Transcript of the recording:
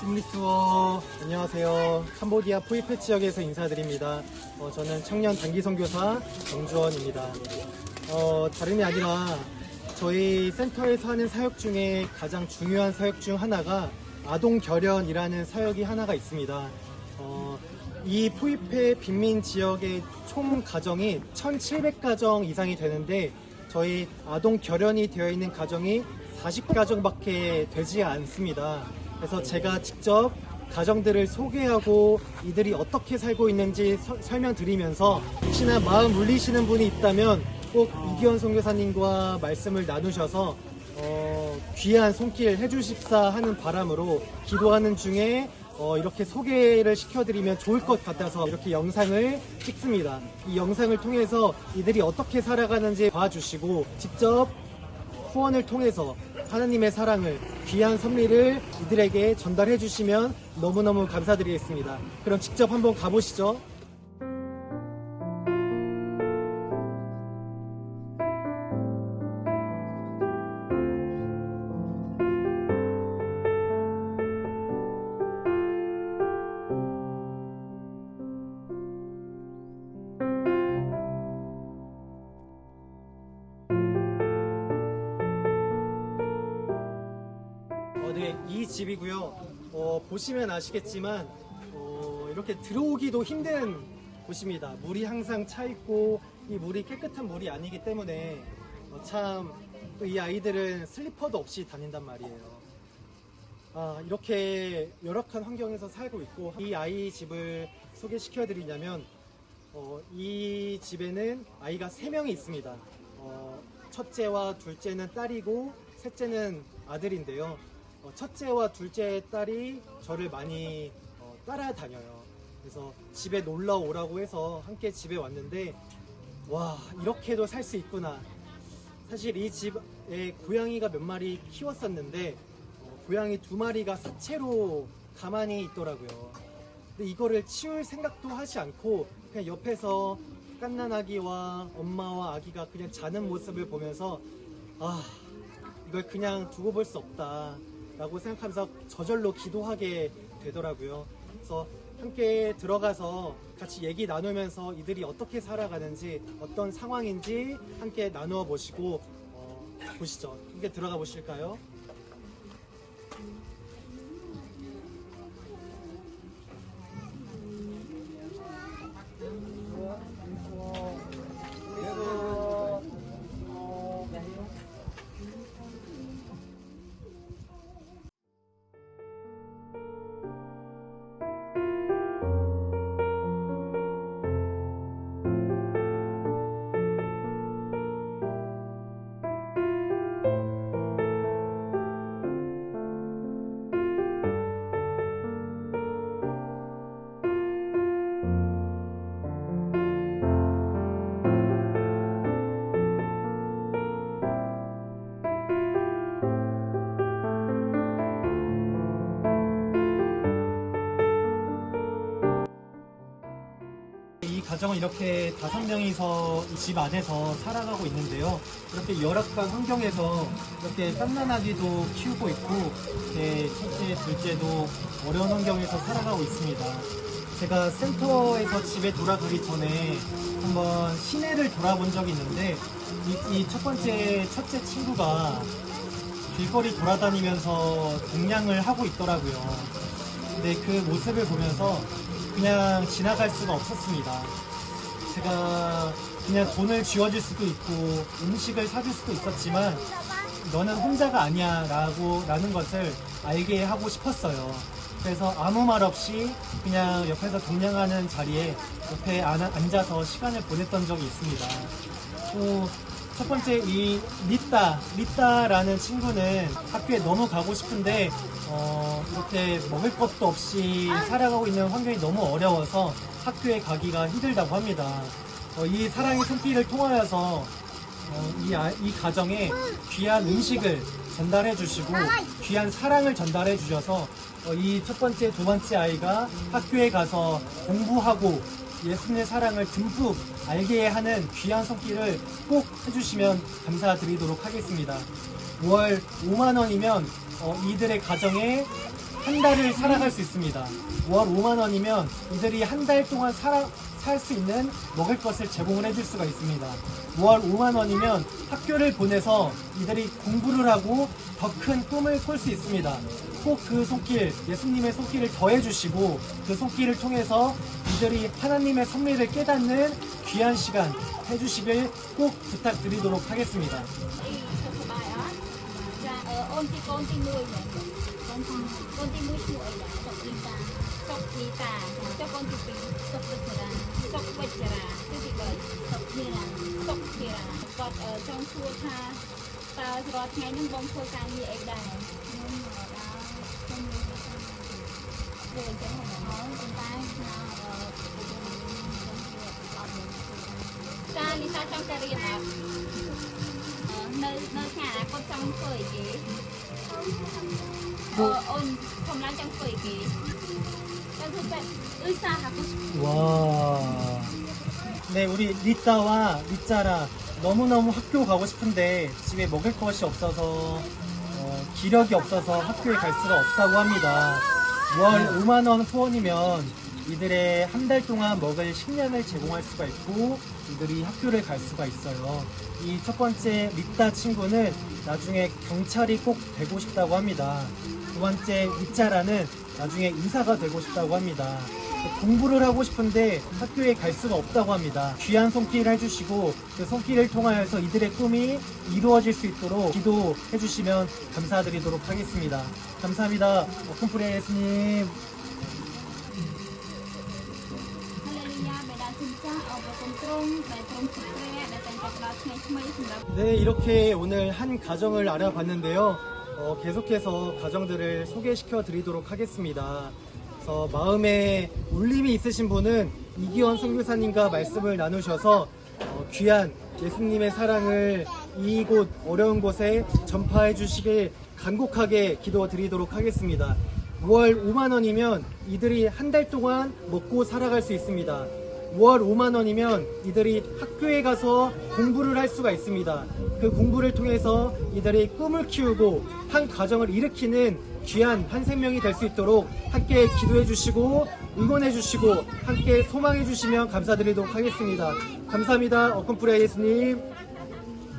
팀리투어 안녕하세요. 캄보디아 포이페 지역에서 인사드립니다. 어, 저는 청년 단기 선교사 정주원입니다. 어, 다름이 아니라 저희 센터에서 하는 사역 중에 가장 중요한 사역 중 하나가 아동 결연이라는 사역이 하나가 있습니다. 어, 이 포이페 빈민 지역의 총 가정이 1,700가정 이상이 되는데 저희 아동 결연이 되어 있는 가정이 40가정밖에 되지 않습니다. 그래서 제가 직접 가정들을 소개하고 이들이 어떻게 살고 있는지 서- 설명드리면서 혹시나 마음 울리시는 분이 있다면 꼭 이기현 선교사님과 말씀을 나누셔서 어, 귀한 손길 해주십사 하는 바람으로 기도하는 중에 어, 이렇게 소개를 시켜드리면 좋을 것 같아서 이렇게 영상을 찍습니다. 이 영상을 통해서 이들이 어떻게 살아가는지 봐주시고 직접 후원을 통해서 하나님의 사랑을 귀한 선미를 이들에게 전달해 주시면 너무너무 감사드리겠습니다. 그럼 직접 한번 가보시죠. 네, 이 집이고요. 어, 보시면 아시겠지만 어, 이렇게 들어오기도 힘든 곳입니다. 물이 항상 차 있고 이 물이 깨끗한 물이 아니기 때문에 어, 참또 이 아이들은 슬리퍼도 없이 다닌단 말이에요. 아, 이렇게 열악한 환경에서 살고 있고 이 아이 집을 소개시켜 드리냐면 어, 이 집에는 아이가 세명이 있습니다. 어, 첫째와 둘째는 딸이고 셋째는 아들인데요. 어, 첫째와 둘째 딸이 저를 많이 어, 따라다녀요. 그래서 집에 놀러 오라고 해서 함께 집에 왔는데 와 이렇게도 살 수 있구나. 사실 이 집에 고양이가 몇 마리 키웠었는데 어, 고양이 두 마리가 사체로 가만히 있더라고요. 근데 이거를 치울 생각도 하지 않고 그냥 옆에서 깐난 아기와 엄마와 아기가 그냥 자는 모습을 보면서 아 이걸 그냥 두고 볼 수 없다 라고 생각하면서 저절로 기도하게 되더라고요. 그래서 함께 들어가서 같이 얘기 나누면서 이들이 어떻게 살아가는지 어떤 상황인지 함께 나누어 보시고 어, 보시죠. 함께 들어가 보실까요? 가정은 이렇게 다섯 명이서 이집 안에서 살아가고 있는데요. 이렇게 열악한 환경에서 이렇게 깐난아기도 키우고 있고, 이렇게 첫째, 둘째도 어려운 환경에서 살아가고 있습니다. 제가 센터에서 집에 돌아가기 전에 한번 시내를 돌아본 적이 있는데, 이첫 번째, 첫째 친구가 길거리 돌아다니면서 동냥을 하고 있더라고요. 근데 그 모습을 보면서 그냥 지나갈 수가 없었습니다. 제가 그냥 돈을 쥐어줄 수도 있고 음식을 사줄 수도 있었지만 너는 혼자가 아니야 라고 라는 것을 알게 하고 싶었어요. 그래서 아무 말 없이 그냥 옆에서 동냥하는 자리에 옆에 안- 앉아서 시간을 보냈던 적이 있습니다. 또 첫 번째 이 리따 리따라는 친구는 학교에 너무 가고 싶은데 어, 이렇게 먹을 것도 없이 살아가고 있는 환경이 너무 어려워서 학교에 가기가 힘들다고 합니다. 어, 이 사랑의 손길을 통하여서 어, 이, 아- 이 가정에 귀한 음식을 전달해 주시고 귀한 사랑을 전달해 주셔서 어, 이첫 번째, 두 번째 아이가 학교에 가서 공부하고 예수님의 사랑을 듬뿍 알게 하는 귀한 손길을 꼭 해주시면 감사드리도록 하겠습니다. 월 5만 원이면 어, 이들의 가정에 한 달을 살아갈 수 있습니다. 월 5만 원이면 이들이 한 달 동안 살아 살 수 있는 먹을 것을 제공을 해줄 수가 있습니다. 월 5만 원이면 학교를 보내서 이들이 공부를 하고 더 큰 꿈을 꿀 수 있습니다. 꼭 그 손길, 예수님의 손길을 더해주시고 그 손길을 통해서 이들이 하나님의 섭리를 깨닫는 귀한 시간 해주시길 꼭 부탁드리도록 하겠습니다. កូនទី1មែនកូនទីកូនទី1ឈ្មោះអីដែរសុខទីតាសុខទីតាចុះកូនទី2សុខវិជ្ជាសុខវិជ្ជាទីទី3សុខធារាសុខធារាគាត់អឺចង់សួរថាតើរាល់ថ្ងៃនេះបងធ្វើការងារអីដែរខ្ញុំមកដល់ខ្ញុំមានធ្វើអញ្ចឹងហ្នឹងហើយប៉ុន្តែខ្ញុំអឺខ្ញុំអត់មានចាលីសាចង់ទៅរៀនអត់អឺនៅនៅថ្ងៃអនាគតចង់ធ្វើអីគេ អឺអូនធំឡើងចង់ធ្វើអីគេចង់ធ្វើបែបអ៊ឺសាហាគូ 와. 네, 우리 리따와 리짜라 너무너무 학교 가고 싶은데 집에 먹을 것이 없어서 어, 기력이 없어서 학교에 갈 수가 없다고 합니다. 월 5만 원 후원이면 이들의 한 달 동안 먹을 식량을 제공할 수가 있고 이들이 학교를 갈 수가 있어요. 이 첫 번째 리따 친구는 나중에 경찰이 꼭 되고 싶다고 합니다. 두 번째 이차라는 나중에 의사가 되고 싶다고 합니다. 공부를 하고 싶은데 학교에 갈 수가 없다고 합니다. 귀한 손길을 해주시고 그 손길을 통하여서 이들의 꿈이 이루어질 수 있도록 기도해주시면 감사드리도록 하겠습니다. 감사합니다. 오픈프레 예수님. 네, 이렇게 오늘 한 가정을 알아봤는데요. 어, 계속해서 가정들을 소개시켜 드리도록 하겠습니다. 그래서 마음에 울림이 있으신 분은 이기원 선교사님과 말씀을 나누셔서 어, 귀한 예수님의 사랑을 이곳 어려운 곳에 전파해 주시길 간곡하게 기도 드리도록 하겠습니다. 5월 5만 원이면 이들이 한 달 동안 먹고 살아갈 수 있습니다. 5월 5만 원이면 이들이 학교에 가서 공부를 할 수가 있습니다. 그 공부를 통해서 이들이 꿈을 키우고 한 가정을 일으키는 귀한 한 생명이 될 수 있도록 함께 기도해 주시고 응원해 주시고 함께 소망해 주시면 감사드리도록 하겠습니다. 감사합니다. 어컨프레 예수님.